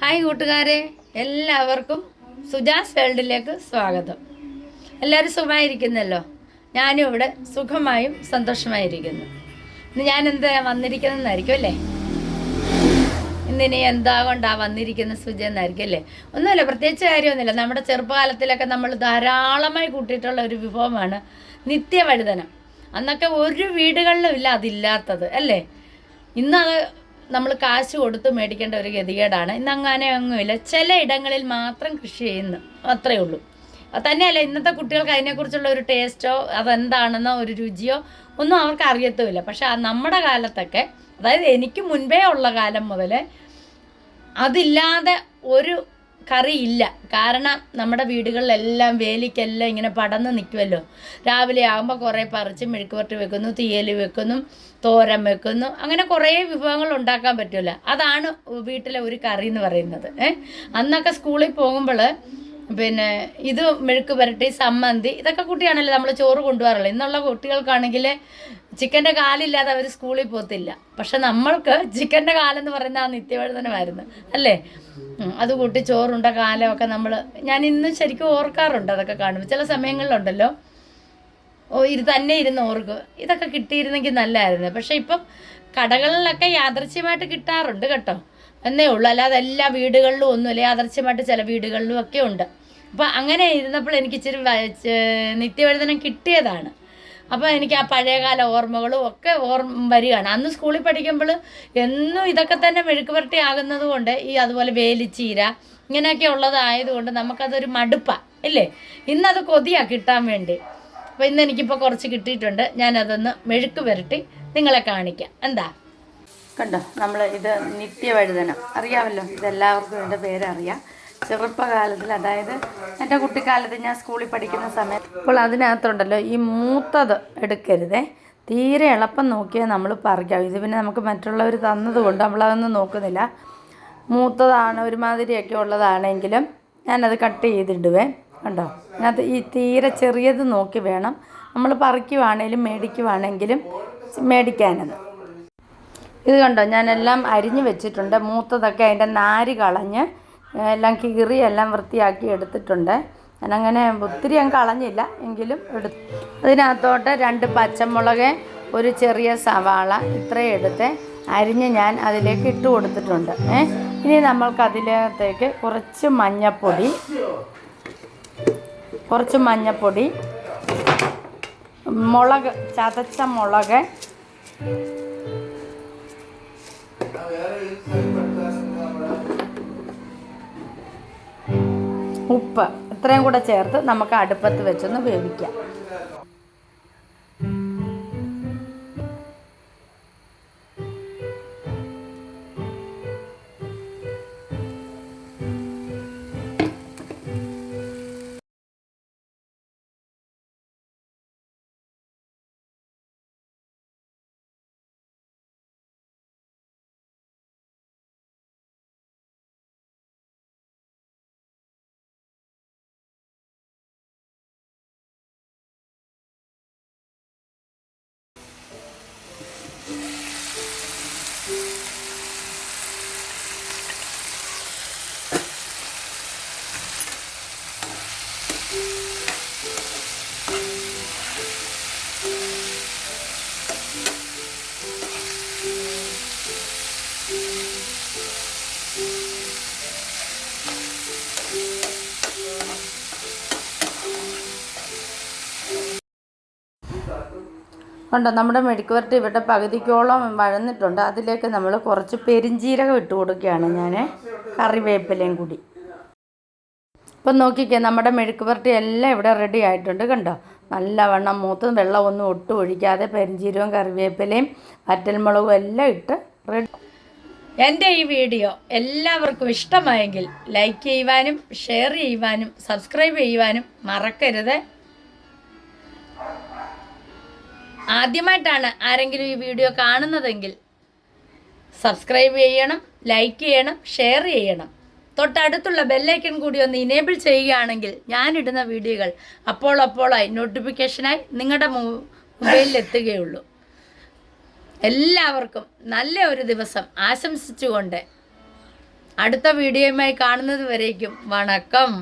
Hi കൂട്ടുകാരെ എല്ലാവർക്കും സുജാസ് വേൾഡിലേക്ക് സ്വാഗതം. എല്ലാവരും സുഖമായിരിക്കുന്നല്ലോ? ഞാനും ഇവിടെ സുഖമായും സന്തോഷമായിരിക്കുന്നു. ഇന്ന് ഞാൻ എന്താ വന്നിരിക്കുന്നതെന്നായിരിക്കും അല്ലേ? ഇന്നിനി എന്താ കൊണ്ടാ വന്നിരിക്കുന്ന സുജ എന്നായിരിക്കും അല്ലേ? ഒന്നുമില്ല പ്രത്യേകിച്ച് കാര്യമൊന്നുമില്ല. നമ്മുടെ ചെറുപ്പകാലത്തിലൊക്കെ നമ്മൾ ധാരാളമായി കൂട്ടിയിട്ടുള്ള ഒരു വിഭവമാണ് നിത്യവഴുതനം. അന്നൊക്കെ ഒരു വീടുകളിലും ഇല്ല അതില്ലാത്തത് അല്ലേ? ഇന്നത് നമ്മൾ കാശ് കൊടുത്ത് മേടിക്കേണ്ട ഒരു ഗതികേടാണ്. ഇന്ന് അങ്ങനെ ഒന്നുമില്ല ചില ഇടങ്ങളിൽ മാത്രം കൃഷി ചെയ്യുന്നു. അത്രയേ ഉള്ളൂ. തന്നെയല്ല ഇന്നത്തെ കുട്ടികൾക്ക് അതിനെക്കുറിച്ചുള്ള ഒരു ടേസ്റ്റോ അതെന്താണെന്നോ ഒരു രുചിയോ ഒന്നും അവർക്ക് അറിയത്തുമില്ല. പക്ഷെ നമ്മുടെ കാലത്തൊക്കെ അതായത് എനിക്ക് മുൻപേ ഉള്ള കാലം മുതൽ അതില്ലാതെ ഒരു കറി ഇല്ല കാരണം നമ്മുടെ വീടുകളിലെല്ലാം വേലിക്കെല്ലാം ഇങ്ങനെ പടന്ന് നിൽക്കുമല്ലോ രാവിലെ ആകുമ്പോൾ കുറേ പറിച്ച് മെഴുക്കുപുരട്ടി വെക്കുന്നു തീയൽ വെക്കുന്നു തോരൻ വെക്കുന്നു. അങ്ങനെ കുറേ വിഭവങ്ങൾ ഉണ്ടാക്കാൻ പറ്റുമല്ലോ അതാണ് വീട്ടിലെ ഒരു കറി എന്ന് പറയുന്നത് അന്നൊക്കെ സ്കൂളിൽ പോകുമ്പോൾ പിന്നെ ഇത് മെഴുക്ക് പുരട്ടി സമ്മന്തി ഇതൊക്കെ കുട്ടിയാണല്ലോ നമ്മൾ ചോറ് കൊണ്ടുപോകാറുള്ളത് ഇന്നുള്ള കുട്ടികൾക്കാണെങ്കിൽ ചിക്കന്റെ കാലില്ലാതെ അവർ സ്കൂളിൽ പോകത്തില്ല പക്ഷെ നമ്മൾക്ക് ചിക്കന്റെ കാലെന്ന് പറയുന്ന ആ നിത്യവഴുതനമായിരുന്നു. അല്ലേ? അത് കൂട്ടി ചോറുണ്ട കാലമൊക്കെ നമ്മൾ ഞാൻ ഇന്ന് ശരിക്കും ഓർക്കാറുണ്ട് അതൊക്കെ കാണുമ്പോൾ ചില സമയങ്ങളിലുണ്ടല്ലോ. ഓ ഇത് തന്നെ ഇരുന്ന് ഓർക്കുക ഇതൊക്കെ കിട്ടിയിരുന്നെങ്കിൽ നല്ലതായിരുന്നു പക്ഷെ ഇപ്പം കടകളിലൊക്കെ യാദർച്ഛ്യമായിട്ട് കിട്ടാറുണ്ട് കേട്ടോ. എന്നേ ഉള്ളൂ. അല്ലാതെ എല്ലാ വീടുകളിലും ഒന്നുമില്ല യാദർച്ഛ്യമായിട്ട് ചില വീടുകളിലും ഒക്കെ ഉണ്ട്. അപ്പം അങ്ങനെ ഇരുന്നപ്പോൾ എനിക്ക് ഇച്ചിരി നിത്യവഴുതനം കിട്ടിയതാണ്. അപ്പോൾ എനിക്ക് ആ പഴയകാല ഓർമ്മകളും ഒക്കെ ഓർമ്മ വരികയാണ്. അന്ന് സ്കൂളിൽ പഠിക്കുമ്പോൾ എന്നും ഇതൊക്കെ തന്നെ മെഴുക്ക് പുരട്ടി ആകുന്നത് കൊണ്ട് ഈ അതുപോലെ വേലിച്ചീര ഇങ്ങനെയൊക്കെ ഉള്ളതായതുകൊണ്ട് നമുക്കതൊരു മടുപ്പാണ് ഇല്ലേ? ഇന്നത് കൊതിയാ കിട്ടാൻ വേണ്ടി. അപ്പോൾ ഇന്ന് എനിക്കിപ്പോൾ കുറച്ച് കിട്ടിയിട്ടുണ്ട്. ഞാനതൊന്ന് മെഴുക്ക് പുരട്ടി നിങ്ങളെ കാണിക്കാം. എന്താ? കണ്ടോ? നമ്മൾ ഇത് നിത്യവഴുതനം. അറിയാമല്ലോ? ഇതെല്ലാവർക്കും എന്റെ പേരറിയാം. ചെറുപ്പകാലത്തിൽ അതായത് എന്റെ കുട്ടിക്കാലത്ത് ഞാൻ സ്കൂളിൽ പഠിക്കുന്ന സമയത്ത് അപ്പോൾ അതിനകത്തുണ്ടല്ലോ ഈ മൂത്തത് എടുക്കരുതേ. തീരെ എളുപ്പം നോക്കിയാൽ നമ്മൾ പറിക്കാം. ഇത് പിന്നെ നമുക്ക് മറ്റുള്ളവർ തന്നതുകൊണ്ട് നമ്മളതൊന്നും നോക്കുന്നില്ല. മൂത്തതാണ് ഒരുമാതിരിയൊക്കെ ഉള്ളതാണെങ്കിലും ഞാനത് കട്ട് ചെയ്തിടുവേ. കണ്ടോ? അതിനകത്ത് ഈ തീരെ ചെറിയത് നോക്കി വേണം. നമ്മൾ പറിക്കുവാണേലും മേടിക്കുവാണെങ്കിലും മേടിക്കാനെന്ന് ഇത് കണ്ടോ? ഞാനെല്ലാം അരിഞ്ഞ് വെച്ചിട്ടുണ്ട്. മൂത്തതൊക്കെ അതിന്റെ നാര് കളഞ്ഞ് എല്ലാം കീറി എല്ലാം വൃത്തിയാക്കി എടുത്തിട്ടുണ്ട്. ഞാനങ്ങനെ ഒത്തിരി ഞാൻ കളഞ്ഞില്ല. എങ്കിലും എടുത്തു അതിനകത്തോട്ട് രണ്ട് പച്ചമുളക് ഒരു ചെറിയ സവാള ഇത്രയും എടുത്ത് അരിഞ്ഞ് ഞാൻ അതിലേക്ക് ഇട്ട് കൊടുത്തിട്ടുണ്ട്. ഇനി നമ്മൾക്ക് അതിനകത്തേക്ക് കുറച്ച് മഞ്ഞപ്പൊടി കുറച്ച് മഞ്ഞപ്പൊടി മുളക് ചതച്ച മുളക് ഉപ്പ്. ഇത്രയും കൂടെ ചേർത്ത് നമുക്ക് അടുപ്പത്ത് വെച്ചൊന്ന് വേവിക്കാം. കണ്ടോ നമ്മുടെ മെഴുക്കുവരട്ടി ഇവിടെ പകുതിക്കോളം വഴന്നിട്ടുണ്ട്. അതിലേക്ക് നമ്മൾ കുറച്ച് പെരിഞ്ജീരകം ഇട്ട് കൊടുക്കുകയാണ് ഞാൻ കറിവേപ്പിലയും കൂടി. ഇപ്പം നോക്കിക്കേ നമ്മുടെ മെഴുക്കുപുരട്ടി എല്ലാം ഇവിടെ റെഡി ആയിട്ടുണ്ട് കണ്ടോ? നല്ലവണ്ണം മൂത്ത് വെള്ളമൊന്നും ഒട്ടും ഒഴിക്കാതെ പെരിഞ്ജീരകവും കറിവേപ്പിലയും വറ്റൽമുളകും എല്ലാം ഇട്ട് റെഡി എന്റെ ഈ വീഡിയോ എല്ലാവർക്കും ഇഷ്ടമായെങ്കിൽ ലൈക്ക് ചെയ്യുവാനും ഷെയർ ചെയ്യുവാനും സബ്സ്ക്രൈബ് ചെയ്യുവാനും മറക്കരുത്. ആദ്യമായിട്ടാണ് ആരെങ്കിലും ഈ വീഡിയോ കാണുന്നതെങ്കിൽ സബ്സ്ക്രൈബ് ചെയ്യണം ലൈക്ക് ചെയ്യണം ഷെയർ ചെയ്യണം. തൊട്ടടുത്തുള്ള ബെല്ലൈക്കൺ കൂടി ഒന്ന് ഇനേബിൾ ചെയ്യുകയാണെങ്കിൽ ഞാനിടുന്ന വീഡിയോകൾ അപ്പോൾ അപ്പോളായി നോട്ടിഫിക്കേഷനായി നിങ്ങളുടെ മൊബൈലിൽ എത്തുകയുള്ളൂ. എല്ലാവർക്കും നല്ല ഒരു ദിവസം ആശംസിച്ചുകൊണ്ട് അടുത്ത വീഡിയോയുമായി കാണുന്നത് വരേക്കും. വണക്കം.